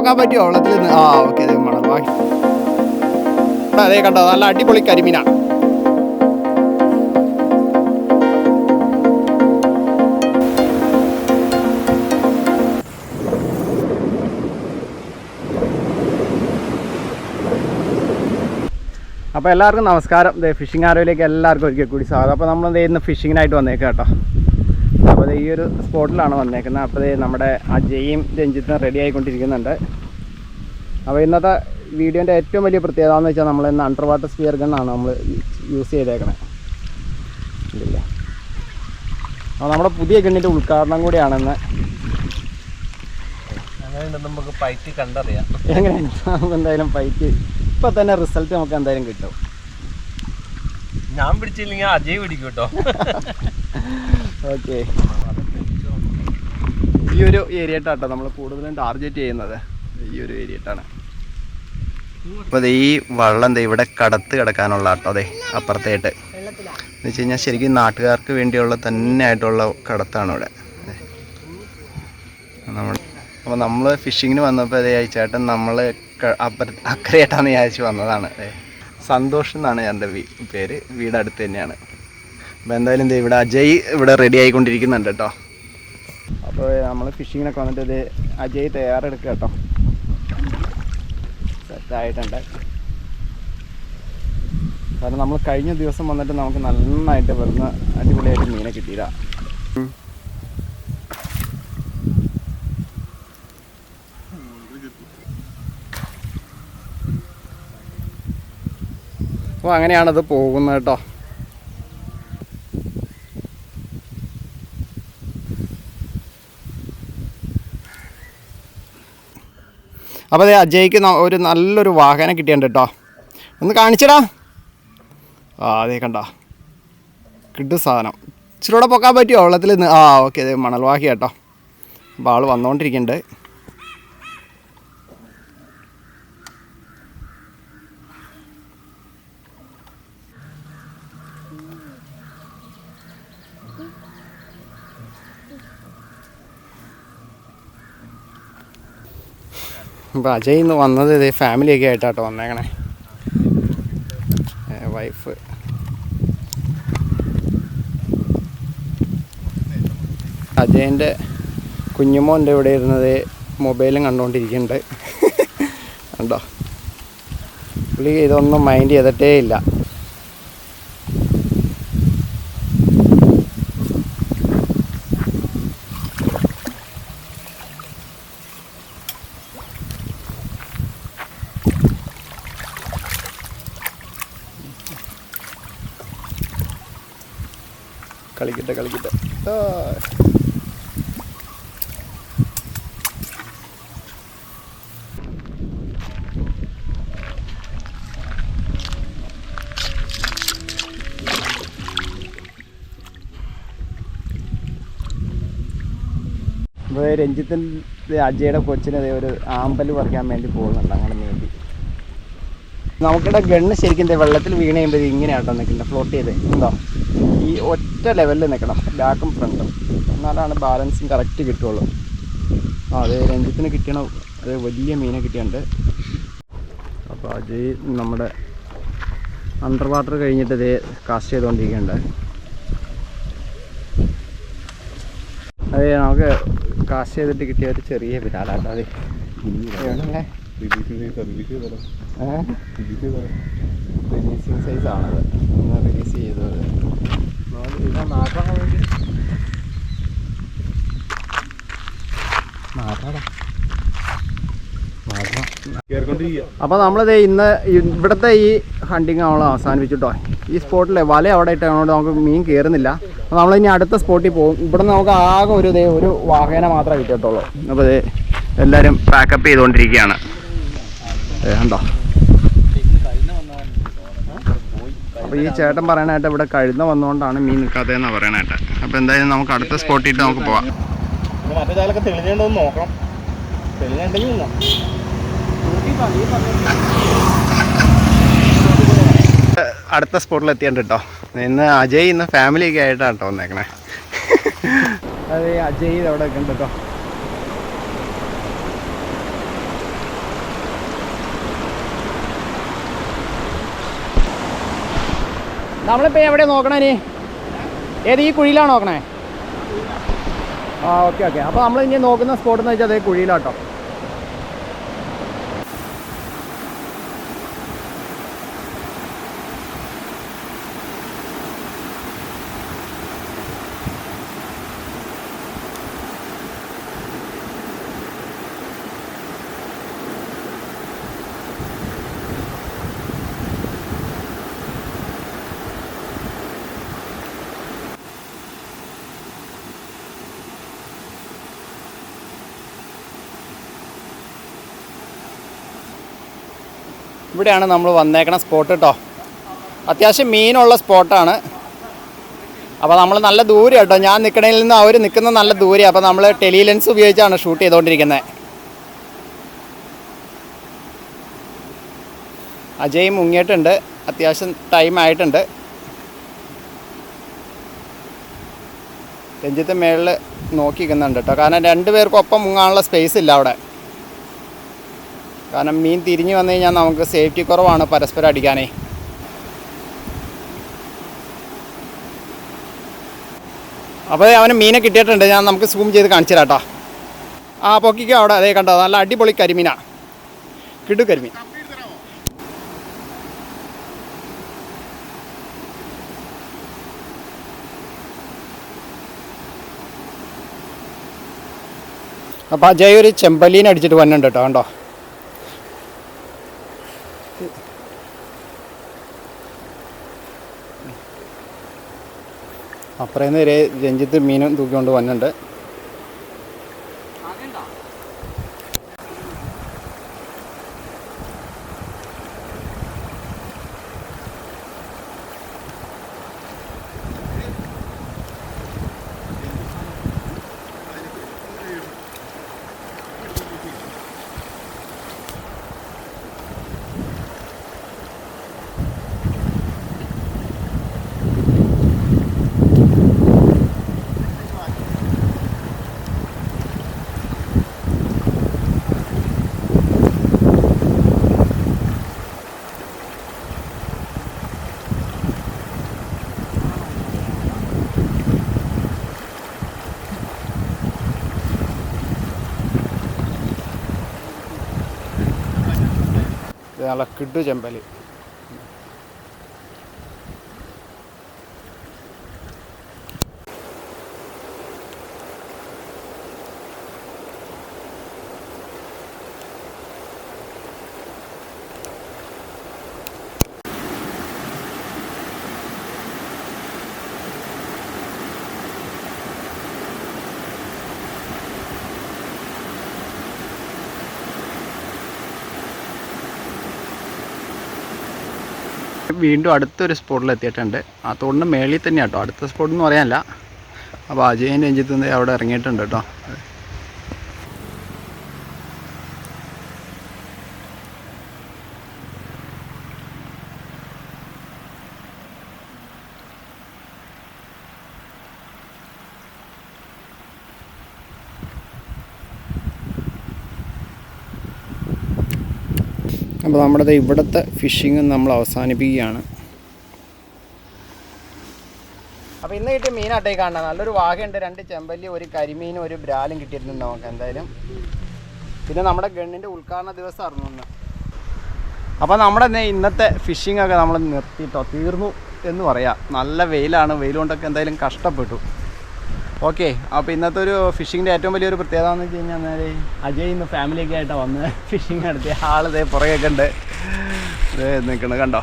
പൊക്കാൻ പറ്റുമോ വെള്ളത്തിൽ നിന്ന്. ആ ഓക്കെ ബാക്കി. അതെ കണ്ടോ നല്ല അടിപൊളി കരിമീനാണ് അപ്പോൾ എല്ലാവർക്കും നമസ്കാരം. ഫിഷിംഗ് ആരോയിലേക്ക് എല്ലാവർക്കും ഒരിക്കൽ കൂടി സ്വാഗതം. അപ്പോൾ നമ്മൾ എന്ത് ചെയ്യുന്ന ഫിഷിങ്ങിനായിട്ട് വന്നേക്കാം കേട്ടോ. ദേ ഈ ഒരു സ്പോട്ടിലാണ് വന്നേക്കുന്നത്. അപ്പോൾ നമ്മുടെ അജയും രഞ്ജിത്തും റെഡി ആയിക്കൊണ്ടിരിക്കുന്നുണ്ട്. അപ്പോൾ ഇന്നത്തെ വീഡിയോന്റെ ഏറ്റവും വലിയ പ്രത്യേകത എന്ന് വെച്ചാൽ നമ്മൾ ഇന്ന് അണ്ടർ വാട്ടർ സ്പിയർ ഗണ്ണാണ് നമ്മൾ യൂസ് ചെയ്തേക്കണേ. ഇല്ല അപ്പോൾ നമ്മുടെ പുതിയ ഗണ്ണിന്റെ ഉദ്ഘാടനം കൂടിയാണെന്ന്. നമുക്ക് പൈറ്റ് കണ്ടറിയാം. എങ്ങനെയാണ്? നമുക്ക് എന്തായാലും ഫൈറ്റ് ഇപ്പം തന്നെ റിസൾട്ട് നമുക്ക് എന്തായാലും കിട്ടും. ഞാൻ പിടിച്ചില്ലെങ്കിൽ അജയ് പിടിക്കും കേട്ടോ. ഓക്കെ ഈ ഒരു ഏരിയ ആട്ടോ നമ്മൾ കൂടുതലും ടാർഗറ്റ് ചെയ്യുന്നത്. ഈ ഒരു ഏരിയ ആയിട്ടാണ് അപ്പോൾ ഈ വള്ളം ദേ ഇവിടെ കടത്ത് കിടക്കാനുള്ള ആട്ടോ അതെ അപ്പുറത്തായിട്ട് എന്ന് വെച്ച് കഴിഞ്ഞാൽ ശരിക്കും നാട്ടുകാർക്ക് വേണ്ടിയുള്ള തന്നെ ആയിട്ടുള്ള കടത്താണ് ഇവിടെ. നമ്മൾ അപ്പോൾ നമ്മൾ ഫിഷിങ്ങിന് വന്നപ്പോൾ അതേ ചേട്ടൻ നമ്മൾ അക്കരയായിട്ടാണ് വിചാരിച്ച് വന്നതാണ് സന്തോഷം എന്നാണ് എന്റെ പേര്. വീട് അടുത്ത് തന്നെയാണ്. അപ്പോൾ എന്തായാലും ഇവിടെ അജയ് ഇവിടെ റെഡി ആയിക്കൊണ്ടിരിക്കുന്നുണ്ട് കേട്ടോ അപ്പോൾ നമ്മൾ ഫിഷിങ്ങിനൊക്കെ വന്നിട്ട് ഇത് അജയ് തയ്യാറെടുക്കുക കേട്ടോ. സെറ്റായിട്ടുണ്ട് കാരണം നമ്മൾ കഴിഞ്ഞ ദിവസം വന്നിട്ട് നമുക്ക് നന്നായിട്ട് വരുന്ന അടിപൊളിയായിട്ട് മീനെ കിട്ടിയതാ അപ്പോൾ അങ്ങനെയാണത് പോകുന്നത് കേട്ടോ. അപ്പോൾ അതെ അജയ്ക്ക് ഒരു നല്ലൊരു വാഹനം കിട്ടിയിട്ടുണ്ട് കേട്ടോ ഒന്ന് കാണിച്ചടാ. ആ അതെ കണ്ട. കിട്ടു സാധനം. ഇച്ചിരി കൂടെ പൊക്കാൻ പറ്റുമോ വെള്ളത്തിൽ ആ ഓക്കെ അതെ മണൽവാഹി കേട്ടോ അപ്പോൾ ആൾ വന്നുകൊണ്ടിരിക്കുന്നുണ്ട് അപ്പോൾ അജയ് ഇന്ന് വന്നത് ഇത് ഫാമിലിയൊക്കെ ആയിട്ടാട്ടോ വന്നേക്കണേ. വൈഫ് അജയന്റെ കുഞ്ഞുമോന്റെ ഇവിടെ ഇരുന്നത് മൊബൈലും കണ്ടുകൊണ്ടിരിക്കുന്നുണ്ട് കണ്ടോ? പുള്ളി ഇതൊന്നും മൈൻഡ് ചെയ്തിട്ടേ ഇല്ല. കളിക്കട്ടെ കളിക്കട്ടെ. ഇപ്പോൾ അജയുടെ കൊച്ചിന് ഒരു ആമ്പൽ പറിക്കാൻ വേണ്ടി പോകുന്നുണ്ട് അങ്ങനെ വേണ്ടി നമുക്കിവിടെ ഗണ്ണ് ശരിക്കും വെള്ളത്തിൽ വീണ് കഴിയുമ്പോൾ ഇങ്ങനെയാട്ടോ നിൽക്കുന്നുണ്ട് ഫ്ലോട്ട് ചെയ്ത്. ഈ ഒറ്റ ലെവലിൽ നിൽക്കണം ബാക്കും ഫ്രണ്ടും എന്നാലാണ് ബാലൻസും കറക്റ്റ് കിട്ടുള്ളൂ. ആ അതെ രഞ്ജിത്തിന് കിട്ടണം അത് വലിയ മീനെ കിട്ടിയുണ്ട് അപ്പോൾ അജയ് നമ്മുടെ അണ്ടർ വാട്ടർ കഴിഞ്ഞിട്ട് ഇതേ കാസ്റ്റ് ചെയ്തുകൊണ്ടിരിക്കുന്നുണ്ട് അതെ നമുക്ക് കാസ്റ്റ് ചെയ്തിട്ട് കിട്ടിയ ഒരു ചെറിയ വിരാലാട്ടോ അതെ? റിലീസിങ് സൈസ് ആണത്. ഒന്ന് മാറ്റാം അപ്പോൾ നമ്മളിത് ഇന്ന് ഇവിടുത്തെ ഈ ഹണ്ടിങ് നമ്മൾ അവസാനിപ്പിച്ചിട്ടോ. ഈ സ്പോട്ടിലെ വല അവിടെ ഇട്ടുകൊണ്ട് നമുക്ക് മീൻ കയറുന്നില്ല അപ്പോൾ നമ്മൾ ഇനി അടുത്ത സ്പോട്ടിൽ പോകും. ഇവിടെ നമുക്ക് ആകെ ഒരു ഇതേ ഒരു വാഹന മാത്രമേ കിട്ടത്തുള്ളൂ അപ്പോൾ ഇത് എല്ലാവരും പാക്കപ്പ് ചെയ്തുകൊണ്ടിരിക്കുകയാണ്. ഏ, കണ്ടോ അപ്പോൾ ഈ ചേട്ടൻ പറയണായിട്ട് ഇവിടെ കഴുന്ന വന്നുകൊണ്ടാണ് മീൻ നിൽക്കാത്തതെന്നാണ് പറയണായിട്ട് അപ്പോൾ എന്തായാലും നമുക്ക് അടുത്ത സ്പോട്ടിൽ നമുക്ക് പോവാം. മറ്റേ കാലൊക്കെ തെളിഞ്ഞുണ്ടോ നോക്കണം. തെളിഞ്ഞുണ്ടെങ്കിൽ നിന്നോ. അടുത്ത സ്പോട്ടിൽ എത്തിയുണ്ട് കേട്ടോ ഇന്ന് അജയ് ഇന്ന് ഫാമിലി ഒക്കെ ആയിട്ടാണ് കേട്ടോ വന്നേക്കണേ. അതെ അജയ് അവിടെ ഒക്കെ ഉണ്ട് കേട്ടോ നമ്മളിപ്പോൾ എവിടെ നോക്കണേ ഇനി? ഏത് ഈ കുഴിയിലാണ് നോക്കണേ? ആ ഓക്കെ ഓക്കെ. അപ്പോൾ നമ്മൾ ഇനി നോക്കുന്ന സ്പോട്ട് എന്ന് വെച്ചാൽ അതേ കുഴിയിലാട്ടോ. ഇവിടെയാണ് നമ്മൾ വന്നേക്കണ സ്പോട്ട് കേട്ടോ അത്യാവശ്യം മീനുള്ള സ്പോട്ടാണ് അപ്പോൾ നമ്മൾ നല്ല ദൂരം കേട്ടോ ഞാൻ നിൽക്കണതിൽ നിന്ന് അവർ നിൽക്കുന്ന നല്ല ദൂരെ അപ്പോൾ നമ്മൾ ടെലി ലെൻസ് ഉപയോഗിച്ചാണ് ഷൂട്ട് ചെയ്തുകൊണ്ടിരിക്കുന്നത് അജയ് മുങ്ങിയിട്ടുണ്ട്. അത്യാവശ്യം ടൈം ആയിട്ടുണ്ട്. രഞ്ജിത്ത് മേളിൽ നോക്കി നിൽക്കുന്നുണ്ട് കേട്ടോ കാരണം രണ്ടുപേർക്കൊപ്പം മുങ്ങാനുള്ള സ്പേസ് ഇല്ല അവിടെ. കാരണം മീൻ തിരിഞ്ഞു വന്നു കഴിഞ്ഞാൽ നമുക്ക് സേഫ്റ്റി കുറവാണ് പരസ്പരം അടിക്കാനേ. അപ്പോൾ അവന് മീനെ കിട്ടിയിട്ടുണ്ട്. ഞാൻ നമുക്ക് സൂം ചെയ്ത് കാണിച്ചു തരാട്ടോ ആ പൊക്കിക്കോ അവിടെ. അതേ കണ്ടോ നല്ല അടിപൊളി കരിമീനാ. കിടു കരിമീൻ. അപ്പോൾ അജയ് ഒരു ചെമ്പല്ലീനെ അടിച്ചിട്ട് വന്നിട്ടുണ്ട് കേട്ടോ കണ്ടോ? അപ്പുറം വരെ രഞ്ജിത്ത് മീനും തൂക്കിക്കൊണ്ട് വന്നിട്ടുണ്ട്. ഇത് നല്ല കിടു വീണ്ടും അടുത്തൊരു സ്പോട്ടിൽ എത്തിയിട്ടുണ്ട്. ആ തോടിന്റെ മേളിൽ തന്നെ കേട്ടോ അടുത്ത സ്പോട്ട് എന്ന് പറയാനല്ല. അപ്പോൾ അജയൻ രഞ്ജിത്ത് അവിടെ ഇറങ്ങിയിട്ടുണ്ട് കേട്ടോ അപ്പോൾ നമ്മുടെ ഇവിടുത്തെ ഫിഷിങ് നമ്മൾ അവസാനിപ്പിക്കുകയാണ്. അപ്പോൾ ഇന്ന് കിട്ടിയ മീനാട്ടേ കാണാം നല്ലൊരു വാഹയുണ്ട് രണ്ട് ചെമ്പല്ലി ഒരു കരിമീനും ഒരു ബ്രാലും കിട്ടിയിട്ടുണ്ട് നമുക്ക് എന്തായാലും. പിന്നെ നമ്മുടെ ഗണ്ണിന്റെ ഉദ്ഘാടന ദിവസമായിരുന്നു ഇന്ന്. അപ്പോൾ നമ്മുടെ ഇന്നത്തെ ഫിഷിംഗ് ഒക്കെ നമ്മൾ നിർത്തിയിട്ടോ തീർന്നു എന്ന് പറയാം. നല്ല വെയിലാണ് വെയിലുകൊണ്ടൊക്കെ എന്തായാലും കഷ്ടപ്പെട്ടു. ഓക്കെ അപ്പോൾ ഇന്നത്തെ ഒരു ഫിഷിങ്ങിന്റെ ഏറ്റവും വലിയൊരു പ്രത്യേകത എന്ന് വെച്ച് കഴിഞ്ഞാൽ അജയ് ഇന്ന് ഫാമിലിയൊക്കെ ആയിട്ടാണ് വന്ന് ഫിഷിങ് നടത്തിയ ആളിതേ പുറകെയൊക്കെ ഉണ്ട്. ഇതേ നിൽക്കണ കണ്ടോ?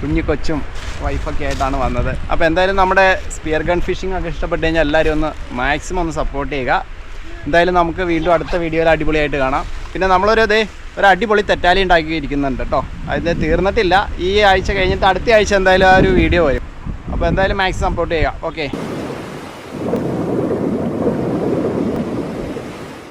കുഞ്ഞു കൊച്ചും വൈഫൊക്കെ ആയിട്ടാണ് വന്നത്. അപ്പോൾ എന്തായാലും നമ്മുടെ സ്പിയർ ഗൺ ഫിഷിംഗ് ഒക്കെ ഇഷ്ടപ്പെട്ട് കഴിഞ്ഞാൽ എല്ലാവരും ഒന്ന് മാക്സിമം ഒന്ന് സപ്പോർട്ട് ചെയ്യുക. എന്തായാലും നമുക്ക് വീണ്ടും അടുത്ത വീഡിയോയിൽ അടിപൊളിയായിട്ട് കാണാം. പിന്നെ നമ്മളൊരു ഇതേ ഒരു അടിപൊളി തെറ്റാലി ഉണ്ടാക്കി ഇരിക്കുന്നുണ്ട് കേട്ടോ. അത് തീർന്നിട്ടില്ല. ഈ ആഴ്ച കഴിഞ്ഞിട്ട് അടുത്ത ആഴ്ച എന്തായാലും ആ ഒരു വീഡിയോ വരും. അപ്പോൾ എന്തായാലും മാക്സിമം സപ്പോർട്ട് ചെയ്യുക. ഓക്കെ.